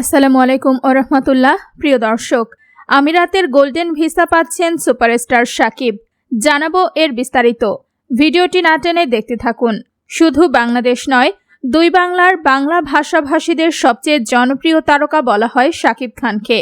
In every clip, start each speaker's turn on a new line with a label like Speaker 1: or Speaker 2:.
Speaker 1: আসসালামু আলাইকুম ও রহমতুল্লাহ, প্রিয় দর্শক। আমিরাতের গোল্ডেন ভিসা পাচ্ছেন সুপারস্টার সাকিব। জানাব এর বিস্তারিত। ভিডিওটি না টেনে দেখতে থাকুন। শুধু বাংলাদেশ নয়, দুই বাংলার বাংলা ভাষাভাষীদের সবচেয়ে জনপ্রিয় তারকা বলা হয় শাকিব খানকে।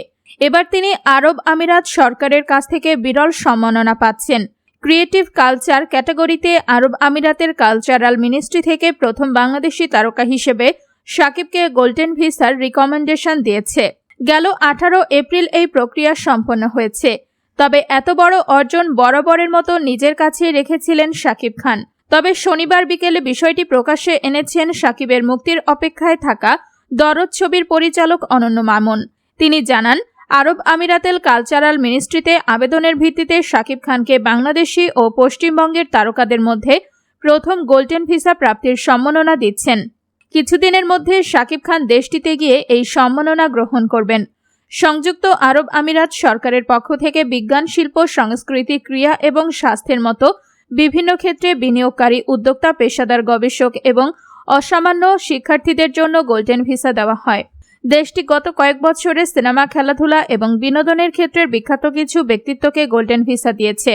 Speaker 1: এবার তিনি আরব আমিরাত সরকারের কাছ থেকে বিরল সম্মাননা পাচ্ছেন। ক্রিয়েটিভ কালচার ক্যাটাগরিতে আরব আমিরাতের কালচারাল মিনিস্ট্রি থেকে প্রথম বাংলাদেশি তারকা হিসেবে সাকিবকে গোল্ডেন ভিসার রিকমেন্ডেশন দিয়েছে। গেল আঠারো এপ্রিল এই প্রক্রিয়া সম্পন্ন হয়েছে। তবে এত বড় অর্জন বরাবরের মতো নিজের কাছে রেখেছিলেন সাকিব খান। তবে শনিবার বিকেলে বিষয়টি প্রকাশ্যে এনেছেন সাকিবের মুক্তির অপেক্ষায় থাকা দরদ ছবির পরিচালক অনন্য মামুন। তিনি জানান, আরব আমিরাতেল কালচারাল মিনিস্ট্রিতে আবেদনের ভিত্তিতে সাকিব খানকে বাংলাদেশি ও পশ্চিমবঙ্গের তারকাদের মধ্যে প্রথম গোল্ডেন ভিসা প্রাপ্তির সম্মাননা দিচ্ছেন। কিছুদিনের মধ্যে শাকিব খান দেশটিতে গিয়ে এই সম্মাননা গ্রহণ করবেন। সংযুক্ত আরব আমিরাত সরকারের পক্ষ থেকে বিজ্ঞান, শিল্প, সংস্কৃতি, ক্রিয়া এবং স্বাস্থ্যের মতো বিভিন্ন ক্ষেত্রে বিনিয়োগকারী উদ্যোক্তা, পেশাদার গবেষক এবং অসামান্য শিক্ষার্থীদের জন্য গোল্ডেন ভিসা দেওয়া হয়। দেশটি গত কয়েক বছরে সিনেমা, খেলাধুলা এবং বিনোদনের ক্ষেত্রের বিখ্যাত কিছু ব্যক্তিত্বকে গোল্ডেন ভিসা দিয়েছে।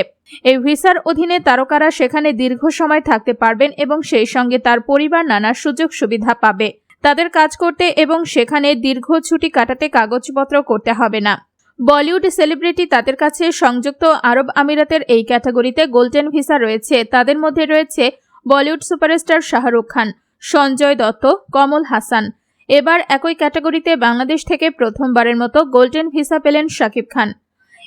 Speaker 1: এই ভিসার অধীনে তারকারা সেখানে দীর্ঘ সময় থাকতে পারবেন এবং সেই সঙ্গে তার পরিবার নানা সুযোগ সুবিধা পাবে। তাদের কাজ করতে এবং সেখানে দীর্ঘ ছুটি কাটাতে কাগজপত্র করতে হবে না। বলিউড সেলিব্রিটি তাদের কাছে সংযুক্ত আরব আমিরাতের এই ক্যাটাগরিতে গোল্ডেন ভিসা রয়েছে। তাদের মধ্যে রয়েছে বলিউড সুপারস্টার শাহরুখ খান, সঞ্জয় দত্ত, কমল হাসান। এবার একই ক্যাটাগরিতে বাংলাদেশ থেকে প্রথমবারের মতো গোল্ডেন ভিসা পেলেন শাকিব খান।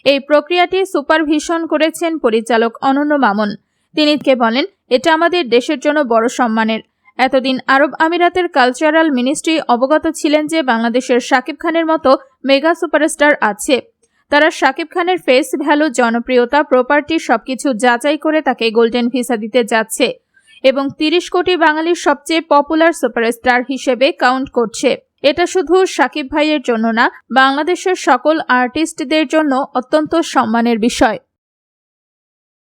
Speaker 1: এই প্রক্রিয়াটি সুপারভিশন করেছেন পরিচালক অনন্য মামুন। তিনি বলেন, এটা আমাদের দেশের জন্য বড় সম্মানের। এতদিন আরব আমিরাতের কালচারাল মিনিস্ট্রি অবগত ছিলেন যে বাংলাদেশের শাকিব খানের মতো মেগা সুপারস্টার আছে। তারা শাকিব খানের ফেস ভ্যালু, জনপ্রিয়তা, প্রপার্টি সবকিছু যাচাই করে তাকে গোল্ডেন ভিসা দিতে যাচ্ছে। এবং তিরিশ কোটি বাঙালির সবচেয়ে পপুলার সুপারস্টার হিসেবে কাউন্ট করছে। এটা শুধু সাকিব ভাইয়ের জন্য না, বাংলাদেশের সকল আর্টিস্টদের জন্য অত্যন্ত সম্মানের বিষয়।